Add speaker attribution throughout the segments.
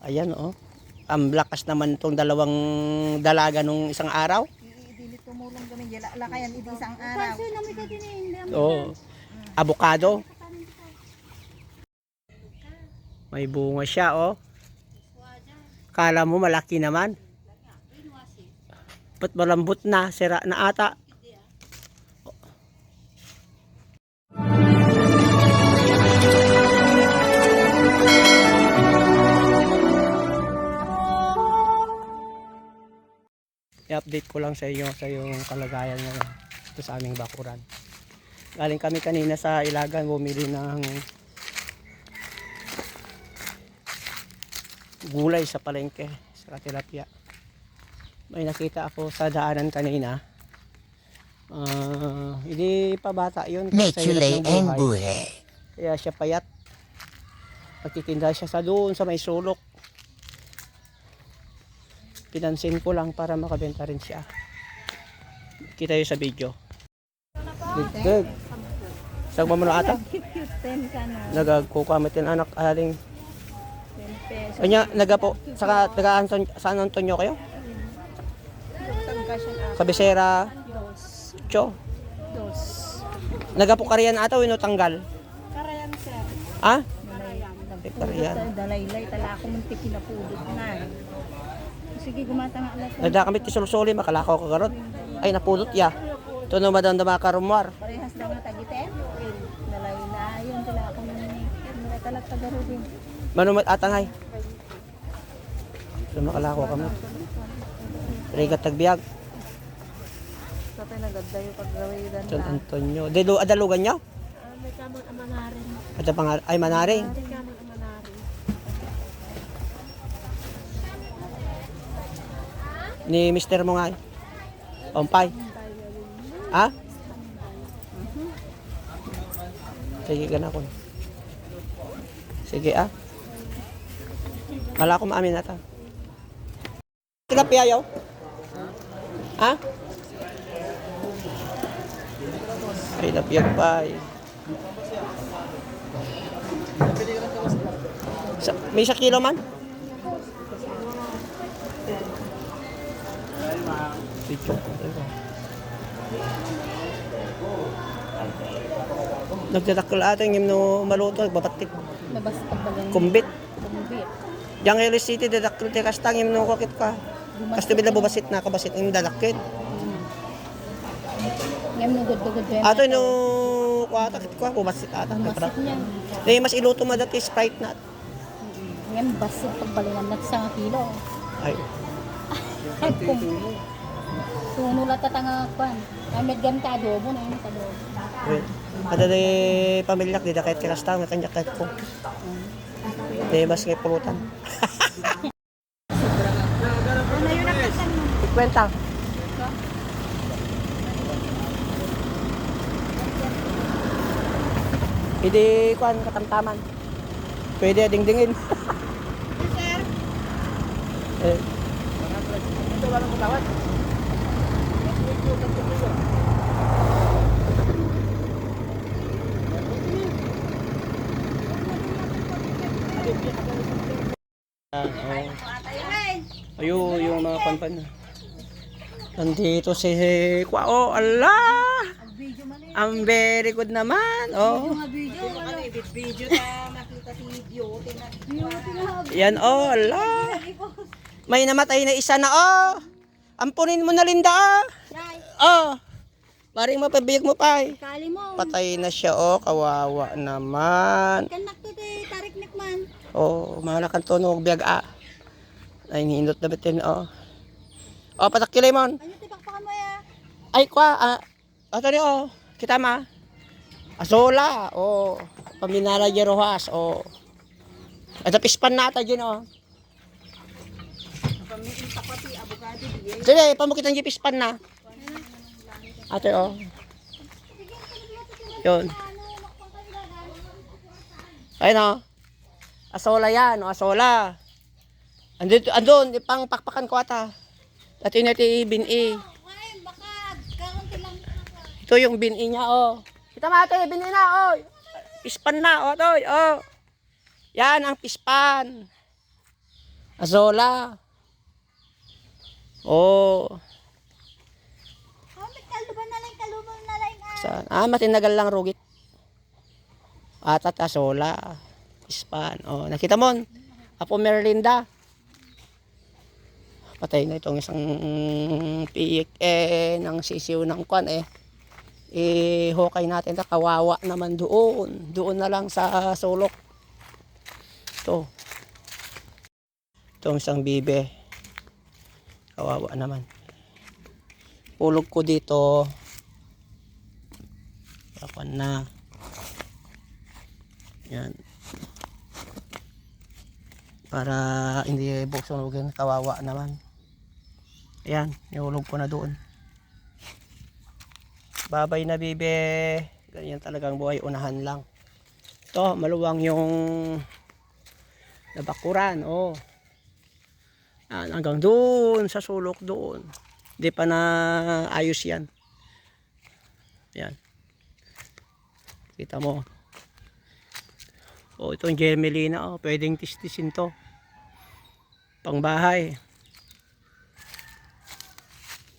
Speaker 1: Ayan oh. Ang lakas naman itong dalawang dalaga nung isang araw.
Speaker 2: Hindi tumulong kami dyan. Lakayan, hindi isang araw.
Speaker 3: Eh.
Speaker 1: Oo. Avocado. May bunga siya oh. Kala mo malaki naman. Ba't malambot na? Sira na ata. I-update ko lang sa inyo sa yung kalagayan ngayon ito sa aming bakuran. Galing kami kanina sa Ilagan bumili ng gulay sa palengke sa tilapia. May nakita ako sa daanan kanina. Ah, hindi pa bata yun. kasi sa hirap
Speaker 4: Mechule
Speaker 1: ng
Speaker 4: and
Speaker 1: buhay. Kaya siya payat. Nagtitinda siya sa doon sa may sulok. Pinansin ko lang para makabenta rin siya. Kita yun sa video. Good. Sagma mo na ata? Nagagkukamitin anak aling.
Speaker 3: 10 pesos.
Speaker 1: Kanya, naga po, saka taga Anton, San Antonio kayo?
Speaker 2: Na.
Speaker 1: Kabisera,
Speaker 3: Dos.
Speaker 1: Cho.
Speaker 3: Dos.
Speaker 1: Naga po kariyan ata o tanggal?
Speaker 3: Karayan sir.
Speaker 1: Ha?
Speaker 3: Karayan.
Speaker 1: Ay, karayan.
Speaker 3: Dalaylay. Tala ako muntik kinapulot na. Sige, gumata nga alas.
Speaker 1: Nagda kami tisulsuli, makalakaw ka karot. Ay, napulot ya. Ito na madam na makarumwar.
Speaker 3: Parehas lang na tagiten. Dalaylay. Yun, tala ako Mura talag tagaro din.
Speaker 1: Manumat atangay. So makalakaw kami. Rigat tagbiag.
Speaker 2: Sa tayo naganda yung paggawidan
Speaker 1: San
Speaker 2: na.
Speaker 1: Antonio. Dilo, adalugan nyo?
Speaker 3: May kamon amanarin.
Speaker 1: At ang pangar ay manaring.
Speaker 3: May
Speaker 1: Ni mister mo nga. Ompay. Ha? Sige ka na ko. Sige ah. Wala ko maamin na ta. Tilapia yaw? Ha? Ay, lapiyag pa eh. Sa, may isa kilo man? Picture ko tayo. Nagdadakil atin yung no maluto, babatik.
Speaker 3: Labas pagbagang
Speaker 1: Kumbit.
Speaker 3: kumbit.
Speaker 1: Yang Elis City, dadakil te kastang yung no kokit ka. Kasto bila bubasit na kabasit yung dadakil.
Speaker 3: Ngayon nung gud-gud ba?
Speaker 1: Ato no kwata kit ko, bubasit ata.
Speaker 3: Basit niya.
Speaker 1: Eh, mas iluto mo dati Sprite na.
Speaker 3: Ngayon basit pagbalingan na sa kilo.
Speaker 1: Ay,
Speaker 3: Ay, kung Suno lang tatanga kwan. Ay, med ganta adobo na yun adobo.
Speaker 1: wait. Ada de pamilya di dakit kastang kanya kahit ko. Di mas ngay pulutan.
Speaker 3: Ano yun ang kasan mo?
Speaker 1: Kwenta. Hindi kuan katamtaman. Pwede dingdingin. eh. Ah, oh. Ayo, yung mga panpan. Nandito si Kwa. Oh, Allah! Ang very good naman. Oh.
Speaker 2: I-video ta, makita si beauty na.
Speaker 1: Yan, oh, Allah. May namatay na isa na, oh. Ampunin mo na, Linda, ah. Oh. Maring mapabiyag mo pa, eh.
Speaker 3: Kali mo.
Speaker 1: Patay na siya, oh. Kawawa naman.
Speaker 3: Kanak to de tarik nikman.
Speaker 1: Oh, mga kantunog biyag, ah. Ay, hinindot na bitin, oh. Oh, patak kilimon.
Speaker 3: Ano tibak pa mo ya?
Speaker 1: Ay, kwa, ah. Ato ni, oh. Kita ma. Asola, oh. Paminara Jerohas, oh. Ito pispan nata dyan, oh. Sige, pamukit ang pispan na. Ate, oh. Yun. Ayun, oh. Asola yan, oh, asola. Andito, andun, pang pakpakan ko ata. At yun natin
Speaker 3: kaunti lang.
Speaker 1: Ito yung bin-i niya, oh. Kita mate, bin-i na, oh. Pispan na, oh, toy, oh. Yan ang pispan. Azola. Oh,
Speaker 3: may kaluban na lang, kaluban na lang. ah.
Speaker 1: Saan? Ah, matinagal lang rugit. Atat azola. Ispan. Oh, nakita mo? Apo Merlinda. Patay na itong isang piik eh ng sisiw ng kwan eh. Eh, hukay natin na kawawa naman doon. Doon na lang sa sulok. Ito. Itong isang bibe. Kawawa naman. Ulog ko dito. Ako na. Yan. Para hindi buksunugin, kawawa naman. Ayan, nihulog ko na doon. Babay na bibe. Ganyan talagang buhay, unahan lang. Ito, maluwang yung nabakuran, oh. Yan, hanggang doon, sa sulok doon. Hindi pa na ayos yan. Yan. Kita mo. Oh, itong gemelina, oh, pwedeng tistisin to. Pangbahay.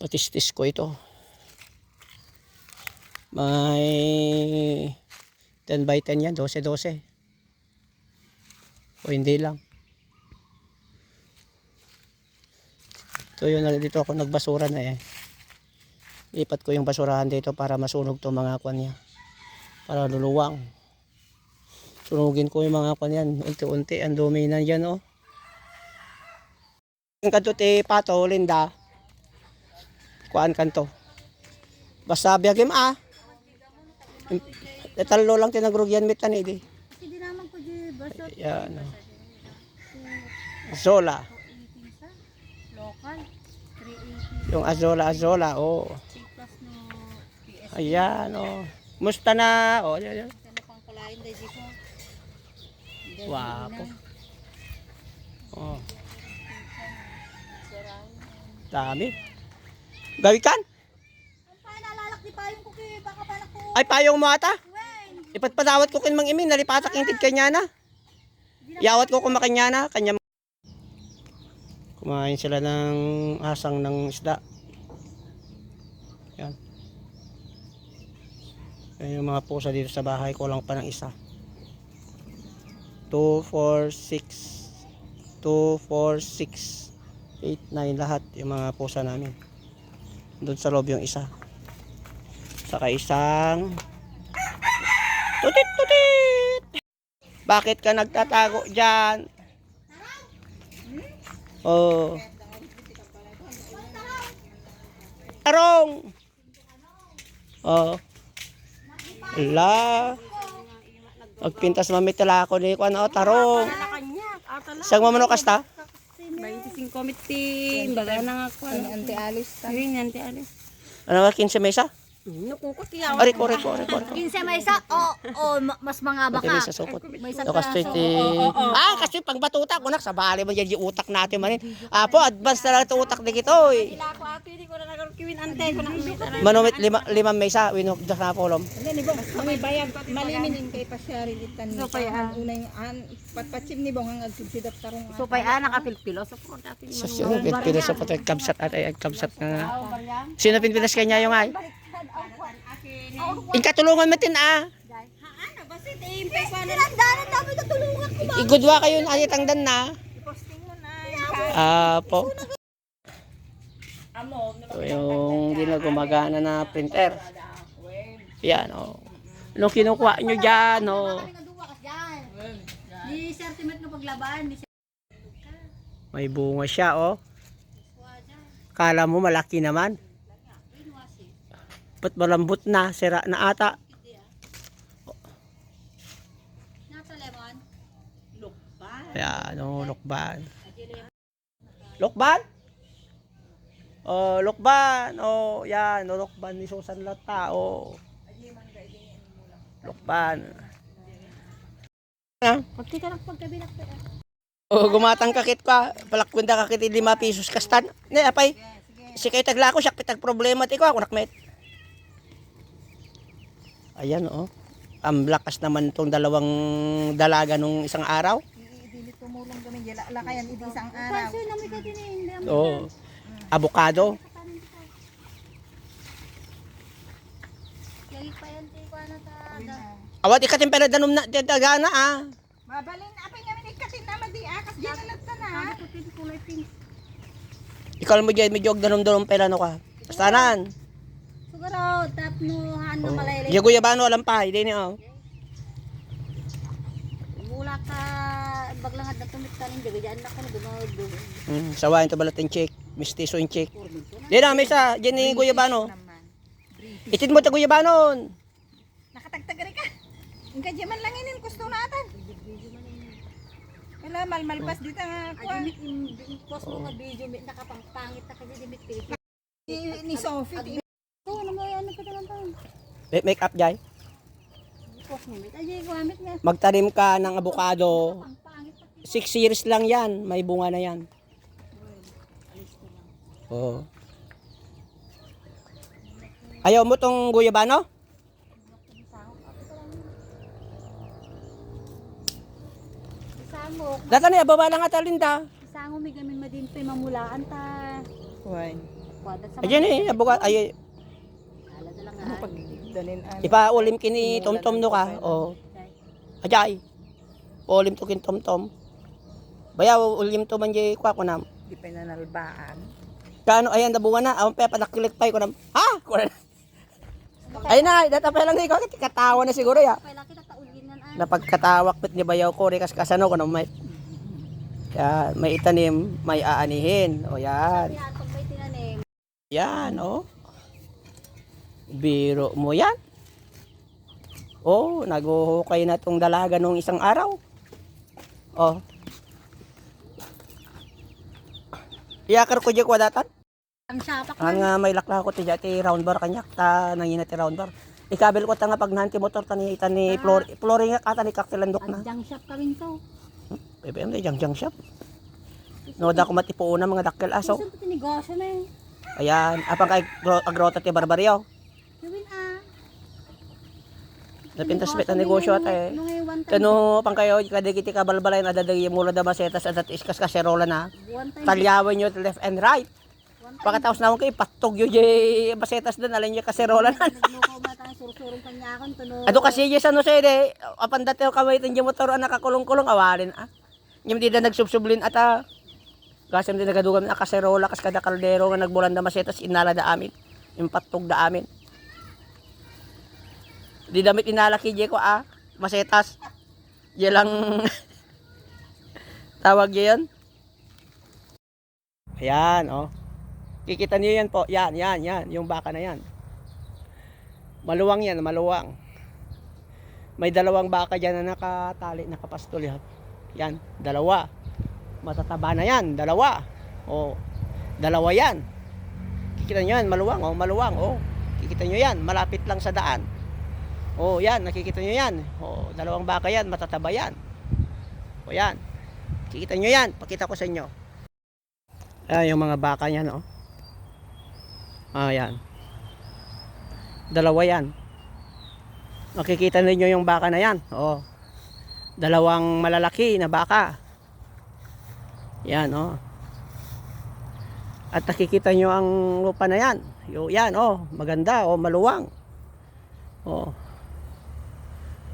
Speaker 1: Patistis ko ito. May 10 by 10 yan, 12-12. O hindi lang. Ito yun, dito ako nagbasura na eh. Lipat ko yung basurahan dito para masunog to mga kwan niya. Para luluwang. Sunugin ko yung mga kwan yan. Unti-unti. Ang dumi na yan oh. Yung kanto ti pato, Linda. Kuan kanto. Basta biyagim ah. Detalo lang tinagrugyan mitan eh di.
Speaker 3: Kasi di naman ko di basot.
Speaker 1: Yan. oh. Zola.
Speaker 3: Local. 380.
Speaker 1: Yung Azola, Azola. Oh. Ayan oh. Musta na? Oh, yan, yan.
Speaker 3: Sana pang kalain dahil di ko.
Speaker 1: Wapo. Oh. Dami. Gawikan? Ay, payong mo ata? Ipatpatawat ko kin mang imin, nalipatak yung tid kanya na. Yawat ko kumakanya na, kanya. Kumain sila ng asang ng isda. Yan. Yan yung mga pusa dito sa bahay ko lang pa ng isa. 2, 4, 6. 2, 4, 6. 8, 9 lahat yung mga pusa namin. Doon sa loob yung isa. Saka isang Tutit, tutit! Bakit ka nagtatago dyan? Oh. Tarong! Oh. La. Magpintas mamitila ako ni Kwan o tarong. Sang mamano kasta?
Speaker 2: 25 committee, baga na nga ko. Ano,
Speaker 3: Anti alis.
Speaker 2: Ayun, nanti alis.
Speaker 1: Ano ka 15 mesa?
Speaker 2: Nakukot yaw.
Speaker 1: Ari ko, ari ko, ari ko.
Speaker 3: Kinsa may isa? O, o, ma- mas mga baka.
Speaker 1: Pati sa sukot.
Speaker 3: May isa
Speaker 1: kasi ti... Ah, kasi pang batuta ko nak sa bali mo yan yung utak natin manin. Apo, advance na lang ito utak di kito. Eh.
Speaker 2: Sila ko ato, hindi ko na nagkakiwin ante ko na kita.
Speaker 1: Manumit lima, limang mesa, winok das na polom.
Speaker 4: Hindi ni Bong, kami bayag maliminin kay pasyari ditan ni
Speaker 2: So, kaya, ah.
Speaker 4: unay an patpatsim ni Bong ang agsidap tarong
Speaker 2: So pay ana ka pilpilo sa ko dati
Speaker 1: Sa siya, pinpilas sa pati kabsat at ay kabsat nga. Sino pinpilas kanya yung ay? Ikatulungan mo tin ah.
Speaker 2: Ano ba si na
Speaker 3: Tinandaan dami natulungan ko.
Speaker 1: Igudwa kayo na tangdan na.
Speaker 2: posting mo na.
Speaker 1: Ah, po. Ito yung hindi na na printer. Yan, oh. Anong kinukuha nyo dyan, oh.
Speaker 3: Ka dyan. Di sentiment ng paglaban.
Speaker 1: May bunga siya, oh. Kala mo malaki naman. Ba't malambot na? Sira na ata. Ayan, oh, lukban. Lukban? Oh, lukban. Oh, yan, oh, lukban ni Susan Lata, oh. Lukban. Ah,
Speaker 3: Pagti ka lang pagkabilak pa.
Speaker 1: oh, gumatang kakit ka. Palakwenda kakit 5 pesos kastan. Ne, apay. Si kay tagla ko, siya pitag problema ti ko ako nakmet. Ayan, oh. Ang lakas naman tong dalawang dalaga nung isang araw.
Speaker 4: Tumulong kami dyan. Lakayan iti isang araw.
Speaker 3: Kasi namin ka din. Hindi
Speaker 1: Oo. Avocado.
Speaker 3: Kaya pa yan, di ko ano sa...
Speaker 1: Awat ikatin pala danom na dagana ah.
Speaker 4: Mabalin, apay nga minikatin na madi akas dyan na na.
Speaker 3: Pink.
Speaker 1: Ikaw mo dyan, medyo danom-danom pera no ka. Bastanan.
Speaker 3: No, ano,
Speaker 1: Oh.
Speaker 3: malaylay.
Speaker 1: Diya kuya bano alam pa, hindi niya oh.
Speaker 3: Mula ka, baglang at natumit ka rin, jaga dyan ako na dumawag doon.
Speaker 1: Mm, sawain to balat yung check. Mistiso yung check. Di na, may isa. Diyan ni kuya bano. Itin mo ta kuya banon.
Speaker 4: Nakatagtagari ka. Ang kadya man lang inin gusto natin. Wala, malmalpas dito nga
Speaker 3: Ay,
Speaker 4: kuha.
Speaker 3: dimit, yung post mo nga video, may nakapampangit na kasi dimit.
Speaker 4: Ni- Ni Sophie.
Speaker 3: Oo, ano mo ano ka naman tayo?
Speaker 1: Make make up jay. Magtanim ka ng abukado.
Speaker 3: Pampangit na.
Speaker 1: 6 years lang yan. May bunga na yan. Oo. Ayaw mo tong guyabano?
Speaker 3: Isango,
Speaker 1: Data na, baba lang ata linda.
Speaker 3: isango may gamin madin pa mamulaan ta. Sa
Speaker 1: Ayan eh, abukado. Ay,
Speaker 4: Ano pag danin an.
Speaker 1: ipaulim kini tomtom no ka. Oo. Ajay. Ulim to kin tomtom. Bayaw, ulim to man jay kwa ko nam.
Speaker 4: Di pa nanalbaan.
Speaker 1: Kano ayan da bunga na, awon pa panakilik pa ko nam. Ha? Kuha na. Ay na, data pa lang ni ko katawa na siguro ya.
Speaker 3: Ah.
Speaker 1: Napagkatawak pit ni bayaw ko rekas kasano ko nam may yan, may itanim, may aanihin. O yan.
Speaker 3: Yan,
Speaker 1: Yan, oh. Biro mo yan. Oh, naguhukay na tong dalaga nung isang araw. Oh. Iyakar ko diya kwa datan.
Speaker 3: ang sapak
Speaker 1: Ang nga may lakla ko ti ti round bar kanyak ta nangina ti round bar. Ikabil ko ta nga pag nanti motor ta ni ita ni floor flooring nga kata ni kaktilandok na.
Speaker 3: Ang junk shop kami to.
Speaker 1: BBM di jang jang shop. No da ko matipo na mga dakkel aso.
Speaker 3: Gusto ko tinegosyo na eh.
Speaker 1: Ayan, apang kay gro- agrota ti barbaryo.
Speaker 3: Gawin ah.
Speaker 1: Napintas bet ang negosyo ata eh. Kano pang kayo kadagiti ka balbalay na dadagi mula da masetas at iskas kaserola na. Talyawin nyo left and right. Pagkatapos na kay patog yung jay basetas doon alin yung kaserola na. Ato kasi yung sa no say de apan dati kamay tin yung motor ang nakakulong-kulong awarin ah. Yung di na nagsubsublin ata. Kasi hindi nagadugan na kaserola kas kada kaldero nga nagbulan da masetas inala da amin. Yung patog da amin. Di damit inalaki je ko ah. Masetas. Ye lang tawag ye yan. Ayan, oh. Kikita niyo yan po. Yan, yan, yan. Yung baka na yan. Maluwang yan, maluwang. May dalawang baka dyan na nakatali, nakapastol yan. Yan, dalawa. Matataba na yan, dalawa. O, dalawa yan. Kikita nyo yan, maluwang, oh, maluwang, oh. Kikita nyo yan, malapit lang sa daan. Oh, yan, nakikita nyo yan. Oh, dalawang baka yan, matataba yan. O, yan. Kikita nyo yan, pakita ko sa inyo. Ayan yung mga baka niyan, oh. Ayan. Dalawa yan. Makikita ninyo yung baka na yan. Oh. Dalawang malalaki na baka. Yan, oh. At nakikita nyo ang lupa na yan. Yo, yan, oh. Maganda, oh. Maluwang. Oh.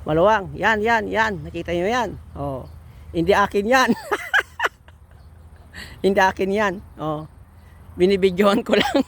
Speaker 1: Maluwang. Yan, yan, yan. Nakita nyo yan. Oh. Hindi akin yan. Hindi akin yan. Oh. Binibidyohan ko lang.